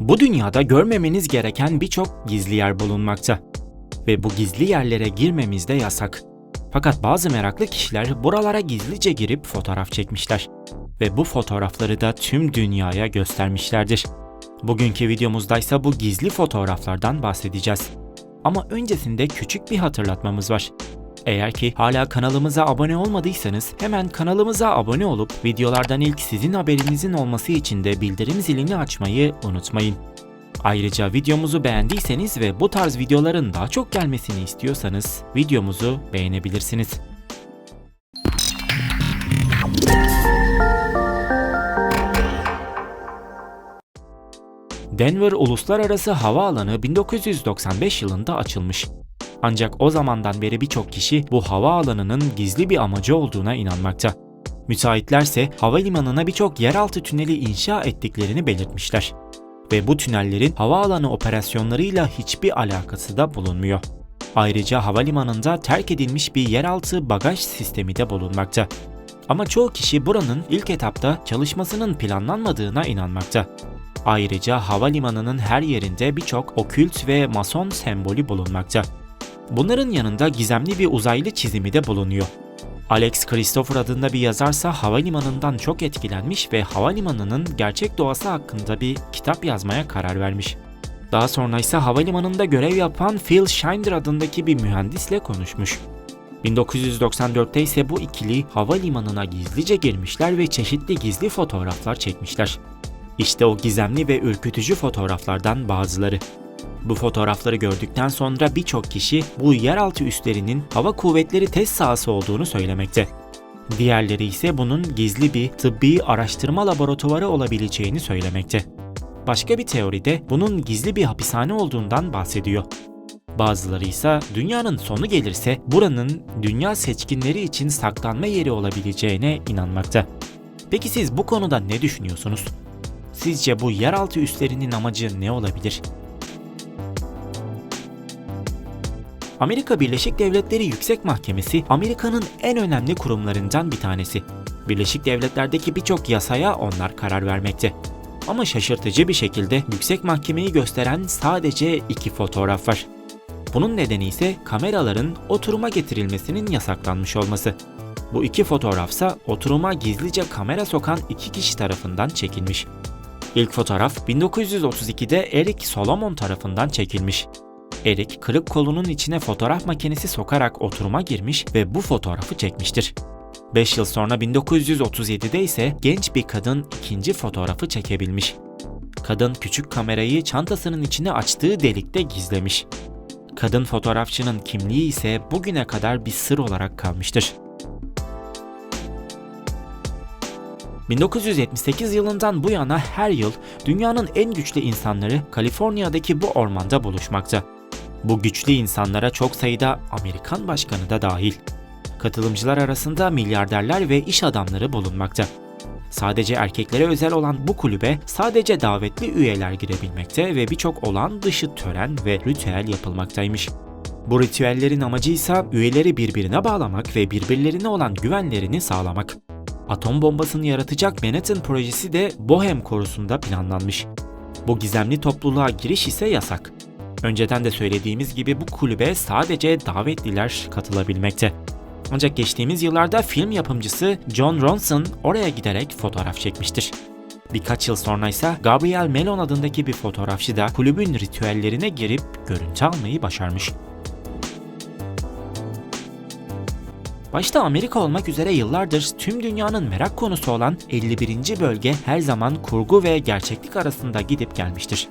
Bu dünyada görmemeniz gereken birçok gizli yer bulunmakta. Ve bu gizli yerlere girmemiz de yasak. Fakat bazı meraklı kişiler buralara gizlice girip fotoğraf çekmişler. Ve bu fotoğrafları da tüm dünyaya göstermişlerdir. Bugünkü videomuzda ise bu gizli fotoğraflardan bahsedeceğiz. Ama öncesinde küçük bir hatırlatmamız var. Eğer ki hala kanalımıza abone olmadıysanız hemen kanalımıza abone olup videolardan ilk sizin haberinizin olması için de bildirim zilini açmayı unutmayın. Ayrıca videomuzu beğendiyseniz ve bu tarz videoların daha çok gelmesini istiyorsanız videomuzu beğenebilirsiniz. Denver Uluslararası Havaalanı 1995 yılında açılmış. Ancak o zamandan beri birçok kişi bu havaalanının gizli bir amacı olduğuna inanmakta. Müteahhitlerse havalimanına birçok yeraltı tüneli inşa ettiklerini belirtmişler. Ve bu tünellerin havaalanı operasyonlarıyla hiçbir alakası da bulunmuyor. Ayrıca havalimanında terk edilmiş bir yeraltı bagaj sistemi de bulunmakta. Ama çoğu kişi buranın ilk etapta çalışmasının planlanmadığına inanmakta. Ayrıca havalimanının her yerinde birçok okült ve mason sembolü bulunmakta. Bunların yanında gizemli bir uzaylı çizimi de bulunuyor. Alex Christopher adında bir yazarsa havalimanından çok etkilenmiş ve havalimanının gerçek doğası hakkında bir kitap yazmaya karar vermiş. Daha sonra ise havalimanında görev yapan Phil Schindler adındaki bir mühendisle konuşmuş. 1994'te ise bu ikili havalimanına gizlice girmişler ve çeşitli gizli fotoğraflar çekmişler. İşte o gizemli ve ürkütücü fotoğraflardan bazıları. Bu fotoğrafları gördükten sonra birçok kişi bu yeraltı üslerinin hava kuvvetleri test sahası olduğunu söylemekte. Diğerleri ise bunun gizli bir tıbbi araştırma laboratuvarı olabileceğini söylemekte. Başka bir teoride bunun gizli bir hapishane olduğundan bahsediyor. Bazıları ise dünyanın sonu gelirse buranın dünya seçkinleri için saklanma yeri olabileceğine inanmakta. Peki siz bu konuda ne düşünüyorsunuz? Sizce bu yeraltı üslerinin amacı ne olabilir? Amerika Birleşik Devletleri Yüksek Mahkemesi Amerika'nın en önemli kurumlarından bir tanesi. Birleşik Devletler'deki birçok yasaya onlar karar vermekte. Ama şaşırtıcı bir şekilde Yüksek Mahkemeyi gösteren sadece iki fotoğraf var. Bunun nedeni ise kameraların oturuma getirilmesinin yasaklanmış olması. Bu iki fotoğrafsa oturuma gizlice kamera sokan iki kişi tarafından çekilmiş. İlk fotoğraf 1932'de Eric Solomon tarafından çekilmiş. Eric kırık kolunun içine fotoğraf makinesi sokarak oturuma girmiş ve bu fotoğrafı çekmiştir. 5 yıl sonra 1937'de ise genç bir kadın ikinci fotoğrafı çekebilmiş. Kadın küçük kamerayı çantasının içine açtığı delikte gizlemiş. Kadın fotoğrafçının kimliği ise bugüne kadar bir sır olarak kalmıştır. 1978 yılından bu yana her yıl dünyanın en güçlü insanları Kaliforniya'daki bu ormanda buluşmakta. Bu güçlü insanlara çok sayıda Amerikan başkanı da dahil. Katılımcılar arasında milyarderler ve iş adamları bulunmakta. Sadece erkeklere özel olan bu kulübe sadece davetli üyeler girebilmekte ve birçok olağan dışı tören ve ritüel yapılmaktaymış. Bu ritüellerin amacı ise üyeleri birbirine bağlamak ve birbirlerine olan güvenlerini sağlamak. Atom bombasını yaratacak Manhattan projesi de Bohem korusunda planlanmış. Bu gizemli topluluğa giriş ise yasak. Önceden de söylediğimiz gibi bu kulübe sadece davetliler katılabilmekte. Ancak geçtiğimiz yıllarda film yapımcısı John Ronson oraya giderek fotoğraf çekmiştir. Birkaç yıl sonra ise Gabriel Melon adındaki bir fotoğrafçı da kulübün ritüellerine girip görüntü almayı başarmış. Başta Amerika olmak üzere yıllardır tüm dünyanın merak konusu olan 51. bölge her zaman kurgu ve gerçeklik arasında gidip gelmiştir.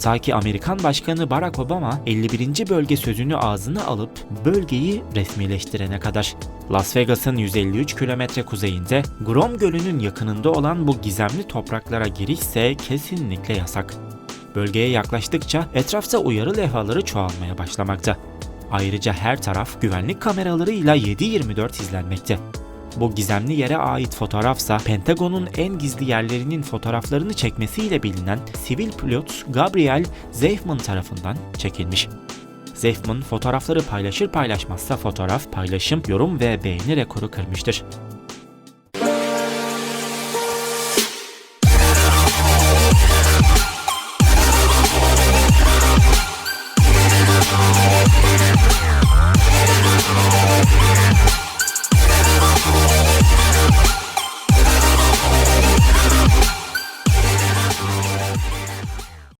Ta ki Amerikan Başkanı Barack Obama 51. bölge sözünü ağzına alıp bölgeyi resmileştirene kadar. Las Vegas'ın 153 kilometre kuzeyinde Grom Gölü'nün yakınında olan bu gizemli topraklara giriş ise kesinlikle yasak. Bölgeye yaklaştıkça etrafta uyarı levhaları çoğalmaya başlamakta. Ayrıca her taraf güvenlik kameralarıyla 7-24 izlenmekte. Bu gizemli yere ait fotoğrafsa Pentagon'un en gizli yerlerinin fotoğraflarını çekmesiyle bilinen sivil pilot Gabriel Zeifman tarafından çekilmiş. Zeifman fotoğrafları paylaşır paylaşmazsa fotoğraf, paylaşım, yorum ve beğeni rekoru kırmıştır.